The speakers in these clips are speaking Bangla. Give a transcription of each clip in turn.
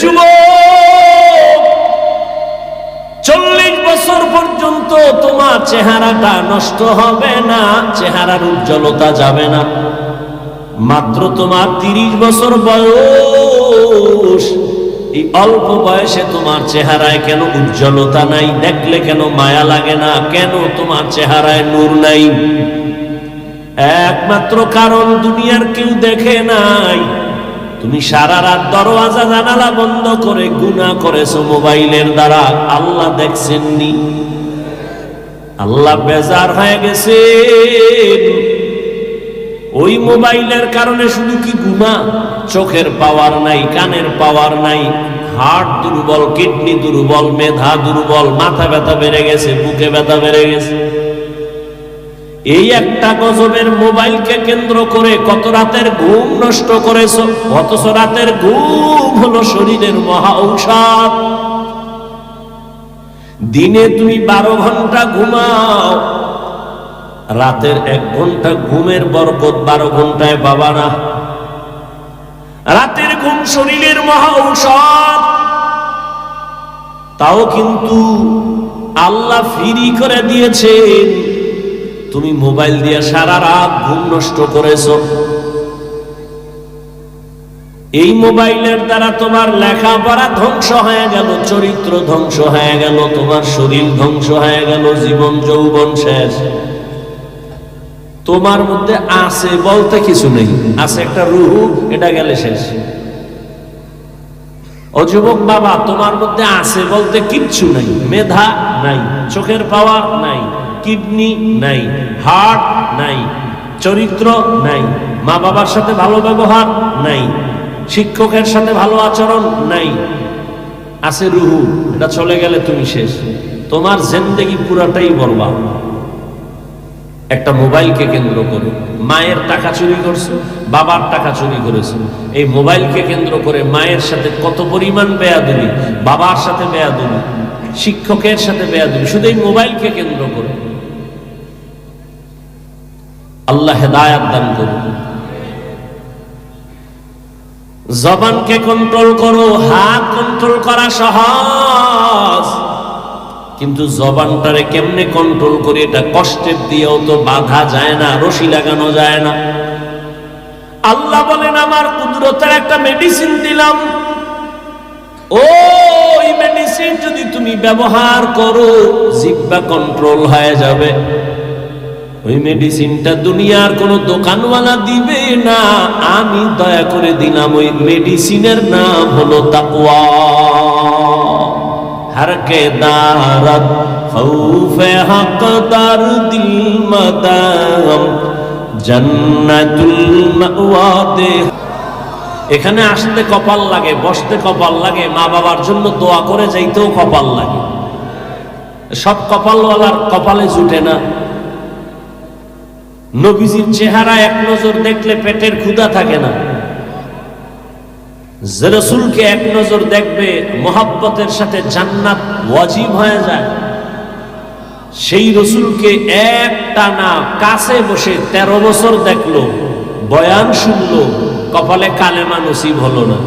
যুব চল্লিশ বছর পর্যন্ত তোমার চেহারাটা নষ্ট হবে না, চেহারার উজ্জ্বলতা যাবে না। মাত্র তোমার তিরিশ বছর বয়স। এই অল্প বয়সে তোমার চেহারায় কেন উজ্জ্বলতা নাই? দেখলে কেন মায়া লাগে না? কেন তোমার চেহারায় নূর নাই? একমাত্র কারণ দুনিয়ার কেউ দেখে নাই। তুমি সারা রাত দরওয়াজা, জানালা বন্ধ করে গুনাহ করেছ মোবাইলের দ্বারা। আল্লাহ দেখছেননি। আল্লাহ বেজার হয়ে গেছে ওই মোবাইলের কারণে শুধু কি গুণা চোখের পাওয়ার নাই, কানের পাওয়ার নাই হার্ট দুর্বল, কিডনি দুর্বল, মেধা দুর্বল, মাথা ব্যথা বেড়ে গেছে, বুকে ব্যথা বেড়ে গেছে। এই একটা গজবের মোবাইলকে কেন্দ্র করে কত রাতের ঘুম নষ্ট করেছ? অথচ রাতের ঘুম হলো শরীরের মহা ঔষধ দিনে তুমি বারো ঘণ্টা ঘুমাও, রাতের এক ঘণ্টা ঘুমের বরকত বারো ঘন্টায় পাবা না। রাতের ঘুম শরীরের মহা ঔষধ তাও কিন্তু আল্লাহ ফিরি করে দিয়েছেন। তুমি মোবাইল দিয়ে সারা রাত ঘুম নষ্ট করেছ। এই মোবাইলের দ্বারা তোমার লেখাপড়া ধ্বংস হয়ে গেল, চরিত্র ধ্বংস হয়ে গেল, তোমার শরীর ধ্বংস হয়ে গেল, জীবন যৌবন শেষ। তোমার মধ্যে আছে বলতে কিছু নেই, আছে একটা রুহু, এটা গেলে শেষ। ও যুবক বাবা, তোমার মধ্যে আছে বলতে কিচ্ছু নাই, মেধা নাই, চোখের পাওয়ার নাই। কিডনি নাই, হার্ট নাই, চরিত্র নাই মা বাবার সাথে ভালো ব্যবহার নাই, শিক্ষকের সাথে ভালো আচরণ নাই। আছে রুহু, এটা চলে গেলে তুমি শেষ। তোমার জেন্দেগি পুরাটাই বলবা একটা মোবাইলকে কেন্দ্র করে, মায়ের টাকা চুরি করছ, বাবার টাকা চুরি করেছ। এই মোবাইলকে কেন্দ্র করে মায়ের সাথে কত পরিমাণ বেয়াদুলি বাবার সাথে বেয়াদুলি শিক্ষকের সাথে বেয়াদুলি শুধু এই মোবাইলকে কেন্দ্র করে। আল্লাহ হেদায়াত দান করুন। জবানকে কন্ট্রোল করো, হাত কন্ট্রোল করা সহজ। কিন্তু জবানটারে কেমনে কন্ট্রোল করি, এটা কষ্টের দিয়েও তো বাধা যায় না, রশি লাগানো যায় না। আল্লাহ বলেন, আমার কুদরতের একটা মেডিসিন দিলাম। ওই মেডিসিন যদি তুমি ব্যবহার করো জিব্বা কন্ট্রোল হয়ে যাবে। ওই মেডিসিনটা দুনিয়ার কোনো দোকানওয়ালা দিবে না। আমি দয়া করে দিলাম ওই মেডিসিনের নাম হলো তাকুয়া হারকে কে খৌফে হক তার দিল মাদাম জান্নাতুল মাওয়াতে এখানে আসতে কপাল লাগে, বসতে কপাল লাগে, মা বাবার জন্য দোয়া করে যাইতেও কপাল লাগে। সব কপালওয়ালার কপালে জুটে না। নবীজির চেহারা এক নজর দেখলে পেটের ক্ষুধা থাকে না। রসুলকে এক নজর দেখবে, মোহাব্বতের সাথে জান্নাত ওয়াজিব হয়ে যায়। সেই রসুলকে একটা না, কাছে বসে তেরো বছর দেখল, বয়ান শুনলো, কপালে কালেমা নসিব হলো না।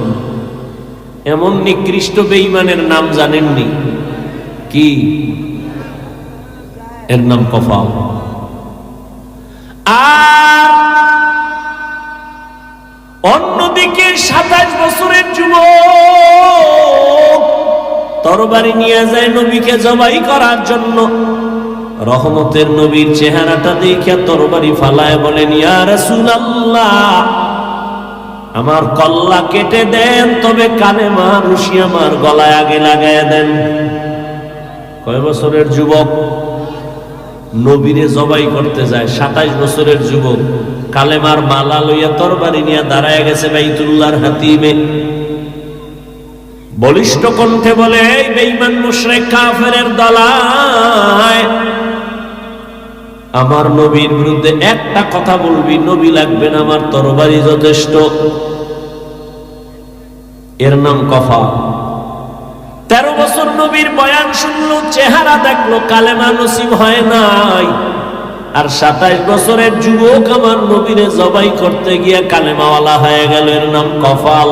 এমন নিকৃষ্ট বেঈমানের নাম জানেননি? কি? এর নাম কফাল আর অন্যদিকে সাতাশ বছরের যুবক, তরবারি নিয়ে যায় নবীকে জবাই করার জন্য। রহমতের নবীর চেহারাটা দেখে তরবারি ফালায় বলেন, ইয়া রাসূলুল্লাহ, আমার কল্লা কেটে দেন, তবে কানে রুশি আমার গলায় আগে লাগায় দেন। কয় বছরের যুবক, নবীরে জবাই করতে যায়, সাতাইশ বছরের যুবক, কালেমার মালা লইয়া তরবারি নিয়ে দাঁড়ায় গেছে বাইতুল্লাহর হাতিমে। বলিষ্ঠ কণ্ঠে বলে, এই বেঈমান মুশরিক কাফেরের দলায়, আমার নবীর বিরুদ্ধে একটা কথা বলবি, নবী লাগবে না, আমার তরবারি যথেষ্ট। এর নাম কফা। তেরো বছর নবীর বয়ান শুনলো, চেহারা দেখল, কালেমা নসিব হয় নাই। আর সাতাইশ বছরের যুবক আমার নবীরে জবাই করতে গিয়ে কালেমাওয়ালা হয়ে গেল, এর নাম কফাল।